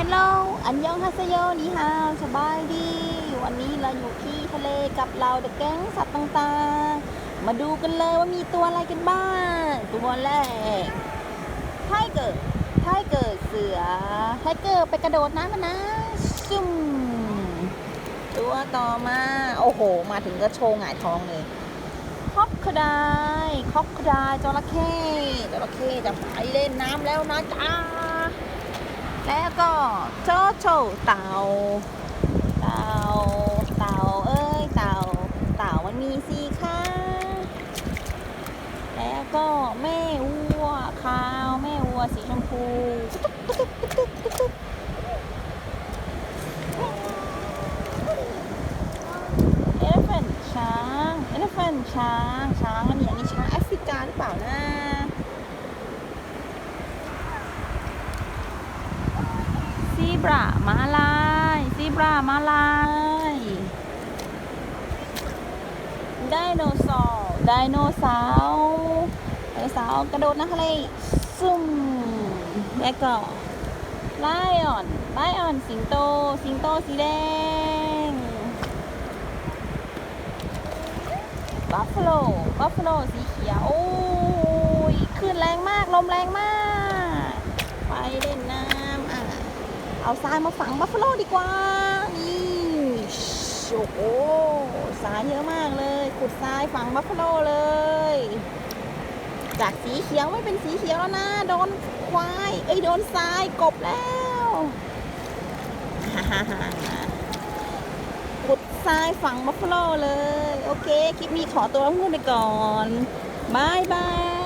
ฮลโลอันยองฮาเซโยนีฮาวสบายดี วันนี้เราอยู่ที่ทะเลกับเราเด็กแก๊งสัตว์ต่างๆ มาดูกันเลยว่ามีตัวอะไรกันบ้าง ตัวแรก ไทเกอร์ ไทเกอร์เสือ ไทเกอร์ไปกระโดดน้ำมันนะ ซุ่ม ตัวต่อมา โอ้โห มาถึงก็โชว์หงายท้องเลยคอกคดายคอกคดายจระเข้จระเข้จะไปเล่นน้ำแล้วนะจ๊ะ แล้วก็โจโฉเต่า เต่า เต่า เอ้ย เต่า เต่ามันมีสีขาแล้วก็แม่วัวขาว แม่วัวสีชมพูเอลเฟนช้างเอลเฟนช้าง ช้างอันนี้อันนี้ช้างแอฟริกาหรือเปล่านะ ซี บรามาลายซีบรามาลายไดโนเสาร์ไดโนเสาร์ไดโนเสาร์กระโดดน้ำทะเลซุ่มแล้วก็ไลออนไลออนสิงโต สิงโตสีแดงบัฟฟาโลบัฟฟาโลสีเขียวโอ้ยขึ้นแรงมาก ลมแรงมาก ไปเล่นน้ำอะ เอาทรายมาฝังบัฟฟาโลดีกว่า นี่โอ้โหทรายเยอะมากเลย ขุดทรายฝังบัฟฟาโลเลย จากสีเขียวไม่เป็นสีเขียวแล้วนะ โดนควาย เอ้ยโดนทรายกบแล้วขุดทรายฝังบัฟฟาโลเลย โอเค คลิปนี้ขอตัวลาไปก่อนบายบาย